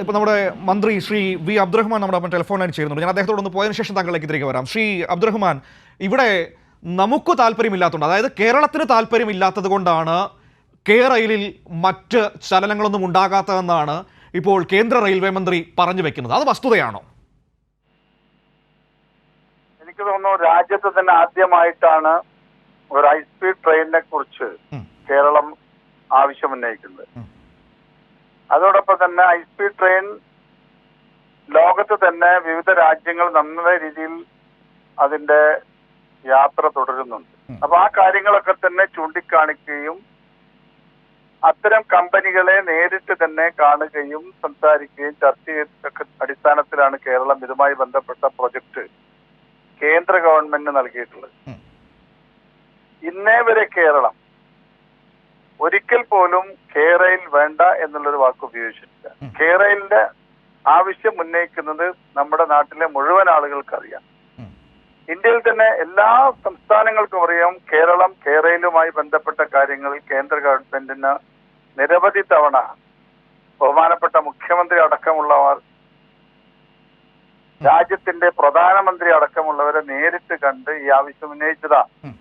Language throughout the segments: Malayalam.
ഇപ്പോൾ നമ്മുടെ മന്ത്രി ശ്രീ വി അബ്ദുറഹ്മാൻ നമ്മുടെ അപ്പം ടെലിഫോൺ ലൈൻ ചേരുന്നുണ്ട്. ഞാൻ അദ്ദേഹത്തോടൊന്ന് പോയതിനു ശേഷം താങ്കളിലേക്ക് തിരികെ വരാം. ശ്രീ അബ്ദുറഹ്മാൻ ഇവിടെ നമുക്ക് താല്പര്യമില്ലാത്തതുകൊണ്ട് അതായത് കേരളത്തിന് താല്പര്യമില്ലാത്തത് കൊണ്ടാണ് കെ റെയിലിൽ മറ്റ് ചലനങ്ങളൊന്നും ഉണ്ടാകാത്തതെന്നാണ് ഇപ്പോൾ കേന്ദ്ര റെയിൽവേ മന്ത്രി പറഞ്ഞു വെക്കുന്നത്. അത് വസ്തുതയാണോ? എനിക്ക് തോന്നുന്നു രാജ്യത്ത് തന്നെ ആദ്യമായിട്ടാണ് ഒരു ഹൈസ്പീഡ് ട്രെയിനിനെ കുറിച്ച് കേരളം ആവശ്യമുന്നയിക്കുന്നത്. അതോടൊപ്പം തന്നെ ഹൈസ്പീഡ് ട്രെയിൻ ലോകത്ത് തന്നെ വിവിധ രാജ്യങ്ങൾ നല്ല രീതിയിൽ അതിന്റെ യാത്ര തുടരുന്നുണ്ട്. അപ്പൊ ആ കാര്യങ്ങളൊക്കെ തന്നെ ചൂണ്ടിക്കാണിക്കുകയും അത്തരം കമ്പനികളെ നേരിട്ട് തന്നെ കാണുകയും സംസാരിക്കുകയും ചർച്ച അടിസ്ഥാനത്തിലാണ് കേരളം ഇതുമായി ബന്ധപ്പെട്ട പ്രൊജക്ട് കേന്ദ്ര ഗവൺമെന്റിന് നൽകിയിട്ടുള്ളത്. ഇന്നേ വരെ കേരളം ഒരിക്കൽ പോലും കേരയിൽ വേണ്ട എന്നുള്ളൊരു വാക്ക് ഉപയോഗിച്ചിട്ടില്ല. കേരളിന്റെ ആവശ്യം ഉന്നയിക്കുന്നത് നമ്മുടെ നാട്ടിലെ മുഴുവൻ ആളുകൾക്കറിയാം ഇന്ത്യയിൽ തന്നെ എല്ലാ സംസ്ഥാനങ്ങൾക്കും അറിയാം കേരളം കേരളയിലുമായി ബന്ധപ്പെട്ട കാര്യങ്ങളിൽ കേന്ദ്ര ഗവൺമെന്റിന് നിരവധി തവണ ബഹുമാനപ്പെട്ട മുഖ്യമന്ത്രി അടക്കമുള്ളവർ രാജ്യത്തിന്റെ പ്രധാനമന്ത്രി അടക്കമുള്ളവരെ നേരിട്ട് കണ്ട് ഈ ആവശ്യം ഉന്നയിച്ചതാ ഉം.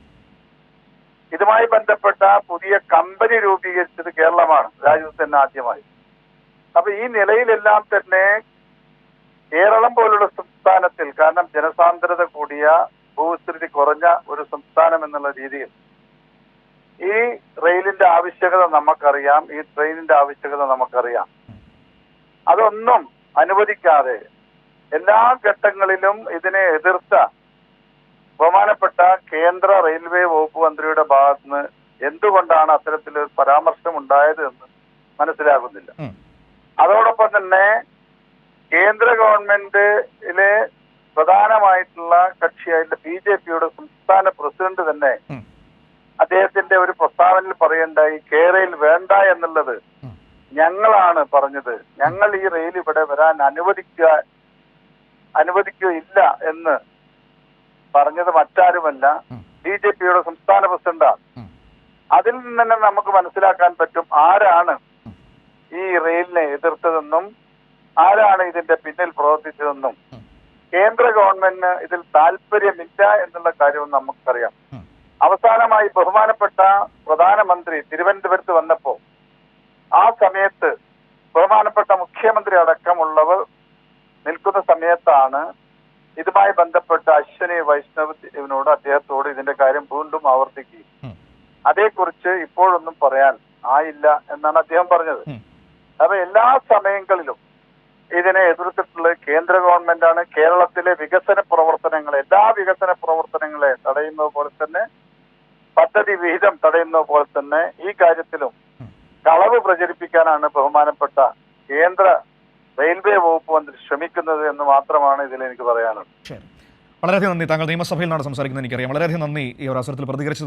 ഇതുമായി ബന്ധപ്പെട്ട പുതിയ കമ്പനി രൂപീകരിച്ചത് കേരളമാണ്. രാജ്യത്ത് ആദ്യമായി. അപ്പൊ ഈ നിലയിലെല്ലാം തന്നെ കേരളം പോലുള്ള സംസ്ഥാനത്തിൽ കാരണം ജനസാന്ദ്രത കൂടിയ ഭൂവിസ്തൃതി കുറഞ്ഞ ഒരു സംസ്ഥാനം എന്നുള്ള രീതിയിൽ ഈ റെയിലിന്റെ ആവശ്യകത നമുക്കറിയാം ഈ ട്രെയിനിന്റെ ആവശ്യകത നമുക്കറിയാം. അതൊന്നും അനുവദിക്കാതെ എല്ലാ ഘട്ടങ്ങളിലും ഇതിനെ എതിർത്ത ബഹുമാനപ്പെട്ട കേന്ദ്ര റെയിൽവേ വകുപ്പ് മന്ത്രിയുടെ ഭാഗത്തുനിന്ന് എന്തുകൊണ്ടാണ് അത്തരത്തിലൊരു പരാമർശം ഉണ്ടായത് എന്ന് മനസ്സിലാകുന്നില്ല. അതോടൊപ്പം തന്നെ കേന്ദ്ര ഗവൺമെന്റിലെ പ്രധാനമായിട്ടുള്ള കക്ഷിയായിട്ടുള്ള ബി ജെ പിയുടെ സംസ്ഥാന പ്രസിഡന്റ് തന്നെ അദ്ദേഹത്തിന്റെ ഒരു പ്രസ്താവനയിൽ പറയണ്ടായി കേരയിൽ വേണ്ട എന്നുള്ളത് ഞങ്ങളാണ് പറഞ്ഞത്. ഞങ്ങൾ ഈ റെയിൽ ഇവിടെ വരാൻ അനുവദിക്കുക അനുവദിക്കുകയില്ല എന്ന് പറഞ്ഞത് മറ്റാരുമല്ല. ബി ജെ പിയുടെ സംസ്ഥാന പ്രസിഡന്റാണ്. അതിൽ നിന്ന് തന്നെ നമുക്ക് മനസ്സിലാക്കാൻ പറ്റും ആരാണ് ഈ റെയിലിനെ എതിർത്തതെന്നും ആരാണ് ഇതിന്റെ പിന്നിൽ പ്രവർത്തിച്ചതെന്നും. കേന്ദ്ര ഗവൺമെന്റിന് ഇതിൽ താല്പര്യമില്ല എന്നുള്ള കാര്യവും നമുക്കറിയാം. അവസാനമായി ബഹുമാനപ്പെട്ട പ്രധാനമന്ത്രി തിരുവനന്തപുരത്ത് വന്നപ്പോ ആ സമയത്ത് ബഹുമാനപ്പെട്ട മുഖ്യമന്ത്രി അടക്കമുള്ളവർ നിൽക്കുന്ന സമയത്താണ് ഇതുമായി ബന്ധപ്പെട്ട് അശ്വനി വൈഷ്ണവിനോട് അദ്ദേഹത്തോട് ഇതിന്റെ കാര്യം വീണ്ടും ആവർത്തിക്കുകയും അതേക്കുറിച്ച് ഇപ്പോഴൊന്നും പറയാൻ ആയില്ല എന്നാണ് അദ്ദേഹം പറഞ്ഞത്. അപ്പൊ എല്ലാ സമയങ്ങളിലും ഇതിനെ എതിർത്തിട്ടുള്ളത് കേന്ദ്ര ഗവൺമെന്റാണ് കേരളത്തിലെ വികസന പ്രവർത്തനങ്ങൾ എല്ലാ വികസന പ്രവർത്തനങ്ങളെ തടയുന്നത് പോലെ തന്നെ പദ്ധതി വിഹിതം തടയുന്നത് പോലെ തന്നെ ഈ കാര്യത്തിലും. കളവ് പ്രചരിപ്പിക്കാനാണ് ബഹുമാനപ്പെട്ട കേന്ദ്ര റെയിൽവേ വകുപ്പ് മന്ത്രി ശ്രമിക്കുന്നത് എന്ന് മാത്രമാണ് ഇതിൽ എനിക്ക് പറയാനുള്ളത്. വളരെയധികം നന്ദി. താങ്കൾ നിയമസഭയിൽ നിന്നാണ് സംസാരിക്കുന്നത് എനിക്കറിയാം. വളരെയധികം നന്ദി ഈ ഒരു അവസരത്തിൽ പ്രതികരിച്ചത്